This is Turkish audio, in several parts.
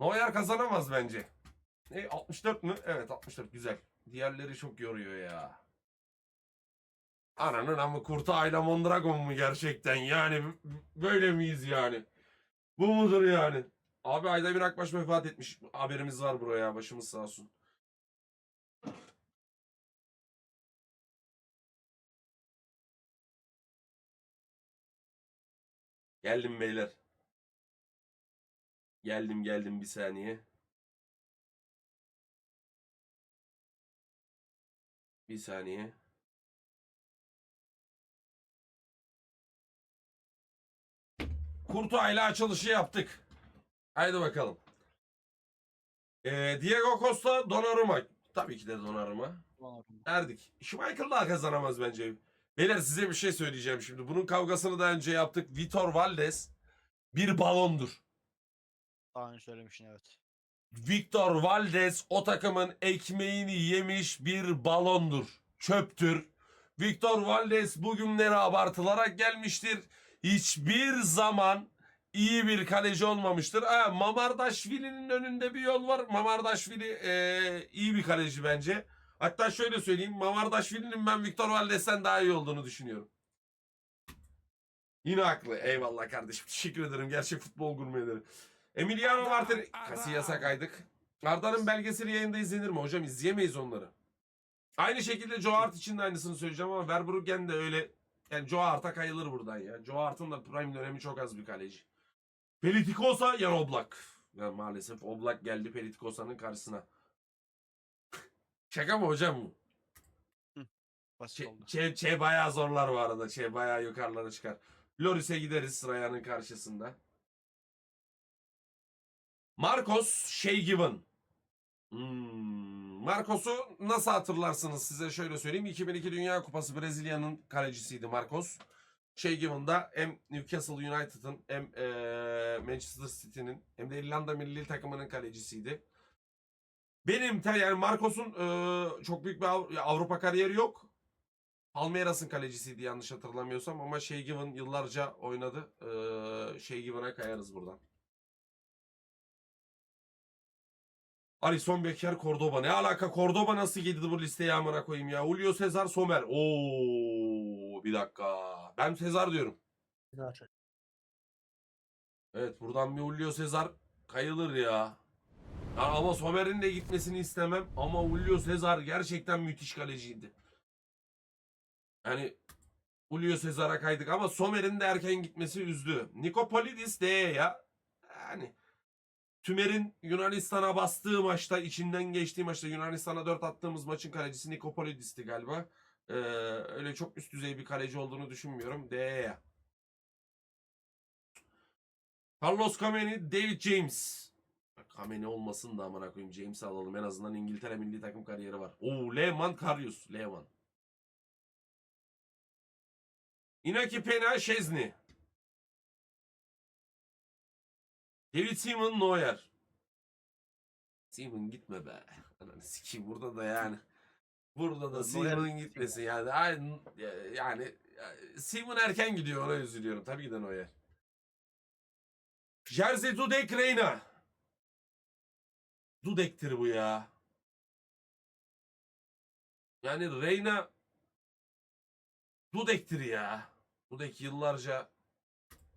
Neuer kazanamaz bence. E, 64 mü? Evet 64 güzel. Diğerleri çok yoruyor ya. Ananın ama Kurtağıyla Mondragon mu gerçekten? Yani böyle miyiz yani? Bu mudur yani? Abi Aydemir Akbaş vefat etmiş. Haberimiz var buraya. Başımız sağ olsun. Geldim beyler. Geldim geldim bir saniye. Bir saniye. Kurtuğayla açılışı yaptık. Haydi bakalım. Ee, Diego Costa, Donnarumma. Tabii ki de Donnarumma. Erdik. Schmeichel daha kazanamaz bence. Beyler size bir şey söyleyeceğim şimdi. Bunun kavgasını da önce yaptık. Vitor Valdes bir balondur. Daha önce söylemiştin evet. Victor Valdes o takımın ekmeğini yemiş bir balondur. Çöptür. Victor Valdes bugünlere abartılarak gelmiştir. Hiçbir zaman iyi bir kaleci olmamıştır. Ha, Mamardaşvili'nin önünde bir yol var. Mamardaşvili eee, iyi bir kaleci bence. Hatta şöyle söyleyeyim. Mamardaşvili'nin ben Victor Valdes'ten daha iyi olduğunu düşünüyorum. Yine haklı. Eyvallah kardeşim. Teşekkür ederim. Gerçek futbol gurmeleri. Emiliano Martinez. Casillas'a kaydık. Arda'nın belgeseli yayında izlenir mi? Hocam izleyemeyiz onları. Aynı şekilde Joe Hart için de aynısını söyleyeceğim ama Verbruggen de öyle. Yani Joe Hart'a kayılır buradan ya. Joe Hart'ın da prime dönemi çok az bir kaleci. Pelitikosa yan Oblak. Ya maalesef Oblak geldi Pelitikosa'nın karşısına. Şaka mı hocam bu? Basit oldu. çe, çe bayağı zorlar bu arada. Çe bayağı yukarılara çıkar. Loris'e gideriz Raya'nın karşısında. Marcos Şeygiven. Hmm. Marcos'u nasıl hatırlarsınız size şöyle söyleyeyim. 2002 Dünya Kupası Brezilya'nın kalecisiydi Marcos. Şeygiven'da hem Newcastle United'ın hem eee, Manchester City'nin hem de İrlanda milli takımının kalecisiydi. Benim yani Marcos'un eee, çok büyük bir Av- Avrupa kariyeri yok. Palmeiras'ın kalecisiydi yanlış hatırlamıyorsam ama Şeygiven yıllarca oynadı. Eee Şeygiven'a kayarız buradan. Alisson Becker, Cordoba. Ne alaka? Cordoba nasıl girdi bu listeye amına koyayım ya? Julio Cesar, Sommer. Oo, bir dakika. Ben Cesar diyorum. Evet buradan bir Julio Cesar kayılır ya. Ya ama Sommer'in de gitmesini istemem. Ama Julio Cesar gerçekten müthiş kaleciydi. Yani Julio Cesar'a kaydık ama Sommer'in de erken gitmesi üzdü. Nikopolidis de ya. Yani Tümer'in Yunanistan'a bastığı maçta, içinden geçtiği maçta Yunanistan'a 4 attığımız maçın kalecisi Nikopolidis'ti galiba. Ee, öyle çok üst düzey bir kaleci olduğunu düşünmüyorum. D'ye. Carlos Kameni, David James. Kameni olmasın da amına koyayım James'i alalım. En azından İngiltere milli takım kariyeri var. Oo Lehman Karius. Lehman. Inaki Pena Şezni. David Seaman Neuer. Seaman gitme be. Ananı sikeyim burada da yani. Burada da Neuer Seaman gitmesin yani. Ay, yani Seaman erken gidiyor ona üzülüyorum. Tabii ki de Neuer. Jersey Dudek Reyna. Dudek'tir bu ya. Yani Reyna Dudek'tir ya. Dudek yıllarca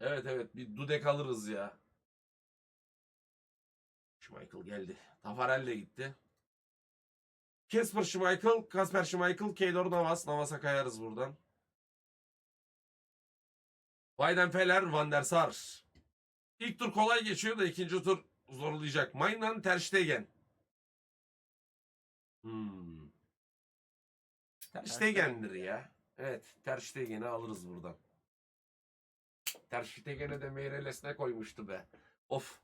Evet evet bir Dudek alırız ya. Schmeichel geldi. Tafarel de gitti. Kasper Schmeichel, Kasper Schmeichel, Keylor Navas. Navas'a kayarız buradan. Weidenfeller, Van der Sar. İlk tur kolay geçiyor da ikinci tur zorlayacak. Mainan Ter Stegen. Hmm. Ter Stegen'dir ya. Evet, Ter Stegen'i alırız buradan. Ter Stegen'e de Meireles'ne koymuştu be. Of.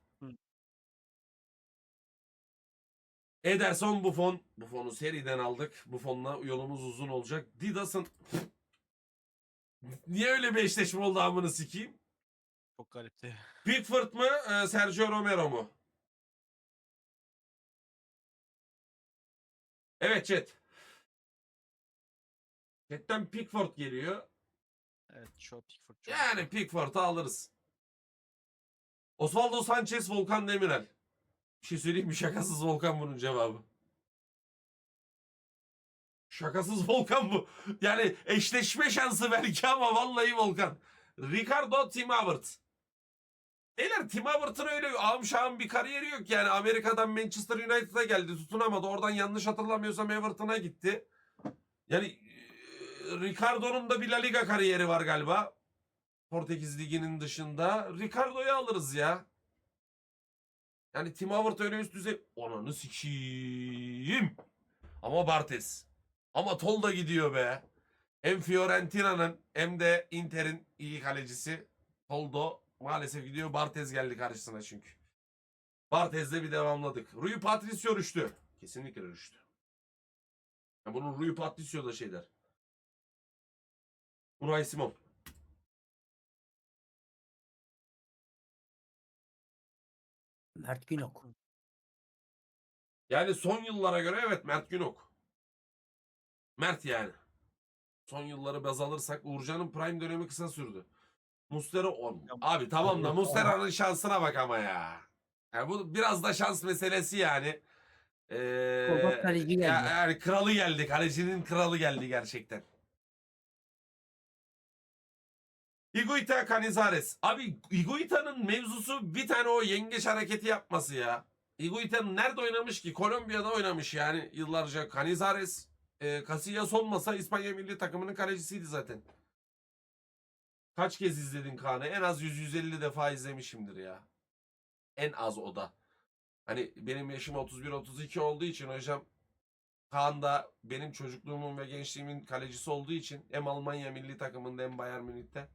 Ederson Buffon. Buffon'u seriden aldık. Buffon'la yolumuz uzun olacak. Didas'ın Niye öyle bir eşleşme oldu amını sikeyim? Çok garipti. Pickford mı, e, Sergio Romero mu? Evet chat. Chat'ten Pickford geliyor. Evet çok Pickford çok. Yani Pickford'u alırız. Osvaldo Sanchez, Volkan Demirel. Bir şey söyleyeyim mi? Şakasız Volkan bunun cevabı. Şakasız Volkan bu. Yani eşleşme şansı belki ama vallahi Volkan. Ricardo Tim Havertz. Beyler Tim Havertz'ın öyle amşağın bir kariyeri yok yani. Amerika'dan Manchester United'a geldi tutunamadı. Oradan yanlış hatırlamıyorsam Everton'a gitti. Yani e, Ricardo'nun da bir La Liga kariyeri var galiba. Portekiz Ligi'nin dışında. Ricardo'yu alırız ya. Yani Tim Havertz öyle üst düzey. Ananı sikiyim. Ama Bartes. Ama Tol da gidiyor be. Hem Fiorentina'nın hem de Inter'in iyi kalecisi. Toldo maalesef gidiyor. Bartes geldi karşısına çünkü. Bartes'le bir devamladık. Rui Patricio rüştü. Kesinlikle rüştü. Ya bunun Rui Patricio da şey der. Unai Simon. Mert Günok. Yani son yıllara göre evet Mert Günok. Mert yani. Son yılları baz alırsak Uğurcan'ın prime dönemi kısa sürdü. Mustera 10. Abi tamam da Mustera'nın şansına bak ama ya. Yani bu biraz da şans meselesi yani. Ee, kaleci geldi. ya- yani kralı geldi. Kalecinin kralı geldi gerçekten. Higuita Canizares. Abi Higuita'nın mevzusu bir tane o yengeç hareketi yapması ya. Higuita'nın nerede oynamış ki? Kolombiya'da oynamış yani yıllarca. Canizares, e, Casillas olmasa İspanya milli takımının kalecisiydi zaten. Kaç kez izledin Kaan'ı? En az 100-150 defa izlemişimdir ya. En az o da. Hani benim yaşım 31-32 olduğu için hocam Kaan da benim çocukluğumun ve gençliğimin kalecisi olduğu için hem Almanya milli takımında hem Bayern Münih'te.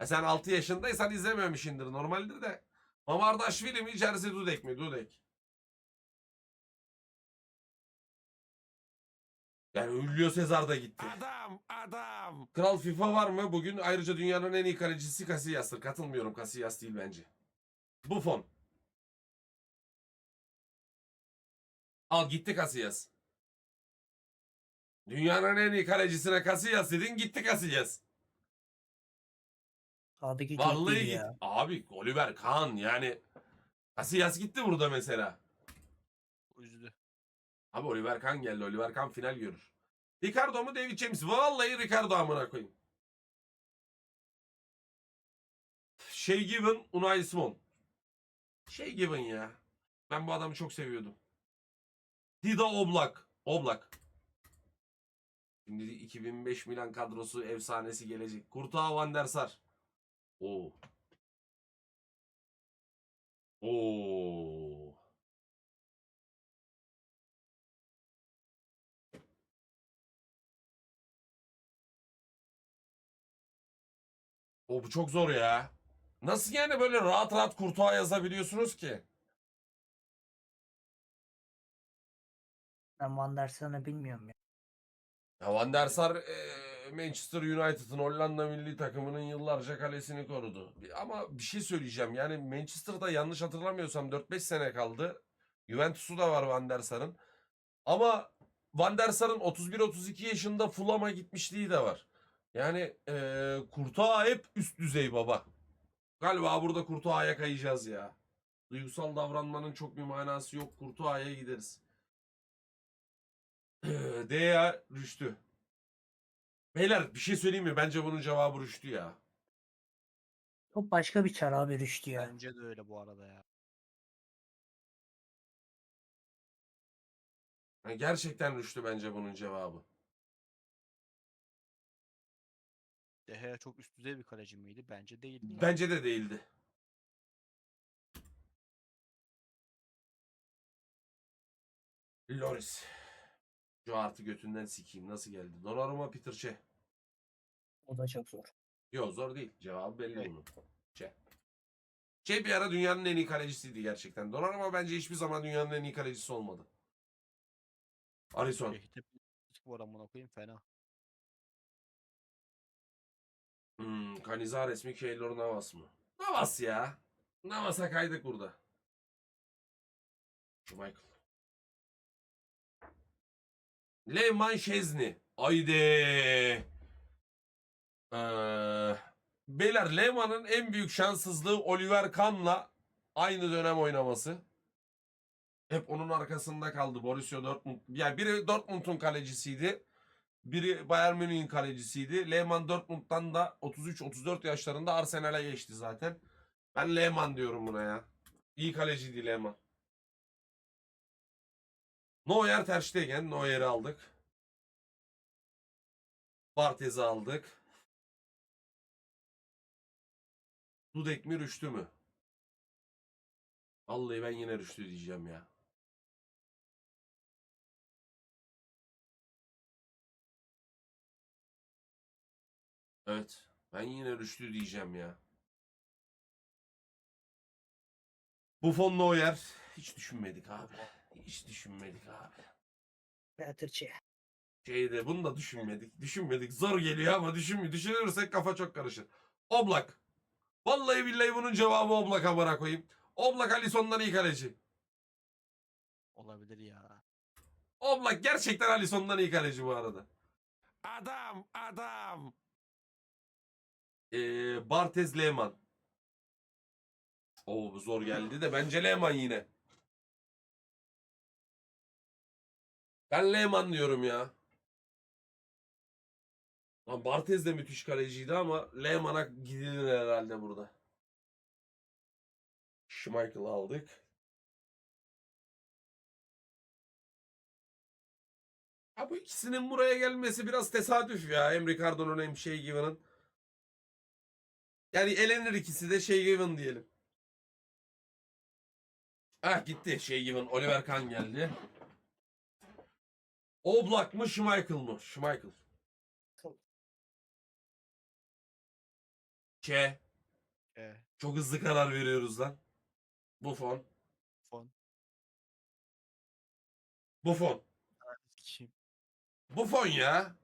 E sen 6 yaşındaysan izlememişindir normaldir de. Mamardaşvili mi Jerzy Dudek mi? Dudek. Yani Julio Cesar da gitti. Adam, adam. Kral FIFA var mı? Bugün ayrıca dünyanın en iyi kalecisi Casillas'tır. Katılmıyorum. Casillas değil bence. Buffon. Al gitti Casillas. Dünyanın en iyi kalecisine Casillas dedin gitti Casillas. Sağdaki Vallahi Vallahi git. ya. Abi Oliver Kahn yani. Casillas gitti burada mesela. Üzdü. Abi Oliver Kahn geldi. Oliver Kahn final görür. Ricardo mu David James? Vallahi Ricardo amına koyayım. Şey Given, Unai Simon. Şey Given ya. Ben bu adamı çok seviyordum. Dida Oblak. Oblak. Şimdi 2005 Milan kadrosu efsanesi gelecek. Kurtağı Van der Sar. Oo. Oo. O bu çok zor ya. Nasıl yani böyle rahat rahat Kurtuğa yazabiliyorsunuz ki? Ben Van der Sar'ı bilmiyorum ya. Ya Van der Sar Manchester United'ın Hollanda milli takımının yıllarca kalesini korudu. Ama bir şey söyleyeceğim. Yani Manchester'da yanlış hatırlamıyorsam 4-5 sene kaldı. Juventus'u da var Van der Sar'ın. Ama Van der Sar'ın 31-32 yaşında Fulham'a gitmişliği de var. Yani eee Kurtuğa hep üst düzey baba. Galiba burada Kurtuğa'ya kayacağız ya. Duygusal davranmanın çok bir manası yok. Kurtuğa'ya gideriz. D'ya Rüştü. Beyler bir şey söyleyeyim mi? Bence bunun cevabı Rüştü ya. Çok başka bir çar abi Rüştü ya. Bence de öyle bu arada ya. Yani gerçekten Rüştü bence bunun cevabı. De Gea çok üst düzey bir kaleci miydi? Bence değildi. Bence de değildi. Loris. Şu artı götünden sikeyim. Nasıl geldi? Donnarumma Peter Çeh. O da çok zor. Yok zor değil. Cevabı belli Evet. bunun. Çeh. Çeh bir ara dünyanın en iyi kalecisiydi gerçekten. Donnarumma bence hiçbir zaman dünyanın en iyi kalecisi olmadı. Hep bu adamına koyayım fena. Hmm, Canizares mi Keylor Navas mı? Navas ya. Navas'a kaydık burada. Michael. Leyman Şezni. Haydi. Ee, beyler Leyman'ın en büyük şanssızlığı Oliver Kahn'la aynı dönem oynaması. hep onun arkasında kaldı Borussia Dortmund. Yani biri Dortmund'un kalecisiydi. Biri Bayern Münih'in kalecisiydi. Lehmann Dortmund'dan da 33-34 yaşlarında Arsenal'e geçti zaten. Ben Lehmann diyorum buna ya. İyi kaleciydi Lehmann. Neuer Ter Stegen. Neuer'i aldık. Bartez'i aldık. Dudek mi Rüştü mü? Vallahi ben yine Rüştü diyeceğim ya. Evet. Ben yine Rüştü diyeceğim ya. Buffon Neuer. Hiç düşünmedik abi. Hiç düşünmedik abi. Beatrice. Şeyde bunu da düşünmedik. Düşünmedik. Zor geliyor ama düşün, düşünürsek kafa çok karışır. Oblak. Vallahi billahi bunun cevabı Oblak amına koyayım. Oblak Alisson'dan iyi kaleci. Olabilir ya. Oblak gerçekten Alisson'dan iyi kaleci bu arada. Adam, adam. Ee, Bartez Lehmann. Oo zor geldi de bence Lehmann yine. Ben Lehmann diyorum ya. Lan Bartez de müthiş kaleciydi ama Lehmann'a gidilir herhalde burada. Schmeichel aldık. Ha bu ikisinin buraya gelmesi biraz tesadüf ya. Hem Ricardo'nun hem şey Given'ın. Yani elenir ikisi de şey Given diyelim. Ah gitti şey Given. Oliver Kahn geldi. Oblak mı Schmeichel mı? Schmeichel. Ke. E, Çok hızlı karar veriyoruz lan. Buffon. fon. Buffon. Kim? Buffon ya.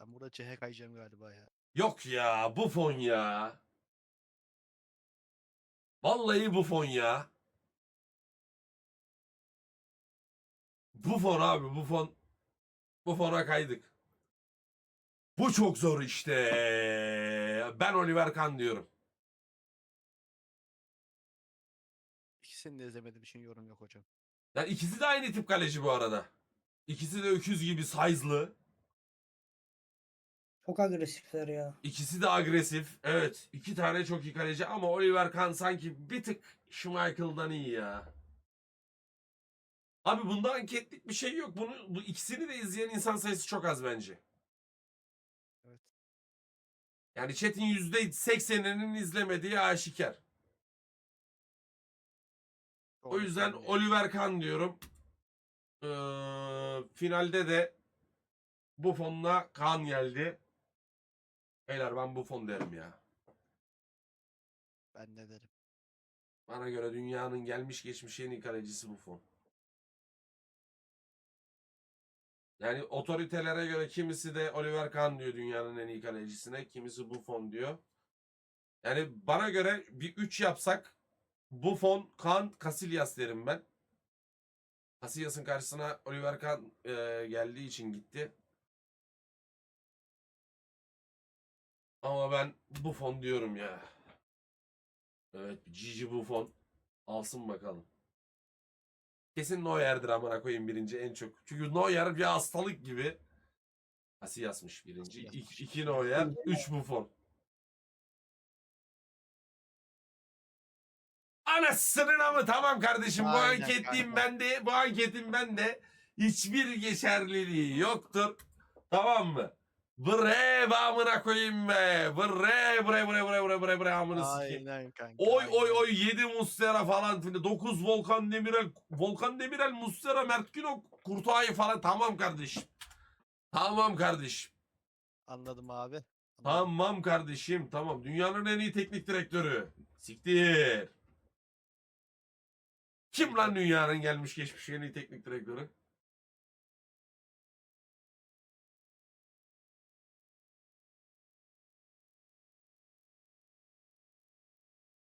Ben burada CH kayacağım galiba ya. Yok ya Buffon ya. Vallahi Buffon ya. Buffon abi Buffon. Buffon'a kaydık. Bu çok zor işte. Ben Oliver Kahn diyorum. İkisini de izlemediğim için yorum yok hocam. Yani ikisi de aynı tip kaleci bu arada. İkisi de öküz gibi size'lı. Çok agresifler ya. İkisi de agresif. Evet. iki tane çok iyi kaleci ama Oliver Kahn sanki bir tık Schmeichel'dan iyi ya. Abi bunda anketlik bir şey yok. Bunu bu ikisini de izleyen insan sayısı çok az bence. Evet. Yani chat'in %80'inin izlemediği aşikar. O yüzden. Oliver Kahn diyorum. Ee, finalde de Buffon'la Kahn geldi. Beyler ben Buffon derim ya. Ben de derim. Bana göre dünyanın gelmiş geçmiş en iyi kalecisi Buffon. Yani otoritelere göre kimisi de Oliver Kahn diyor dünyanın en iyi kalecisine. Kimisi Buffon diyor. Yani bana göre bir 3 yapsak Buffon, Kahn, Casillas derim ben. Casillas'ın karşısına Oliver Kahn e, geldiği için gitti. Ama ben Buffon diyorum ya. Evet Gigi Buffon alsın bakalım. Kesin Neuer'dir amına koyayım birinci en çok. Çünkü Neuer bir hastalık gibi. Casillas'mış birinci. Casillas. İki, iki Neuer, üç Buffon. Anasının ama tamam kardeşim bu Aynen anketim kanka. bende bu anketim bende hiçbir geçerliliği yoktur. Tamam mı? Bre be amına koyayım be. Bre bre bre bre bre bre bre amına sikeyim. Aynen kanka. Oy oy oy 7 Mustera falan filan 9 Volkan Demirel Volkan Demirel Mustera Mert Günok Kurtuay falan tamam kardeşim. Tamam kardeşim. Anladım abi. Anladım. Tamam kardeşim tamam. Dünyanın en iyi teknik direktörü. Siktir. Kim lan dünyanın gelmiş geçmiş en iyi teknik direktörü?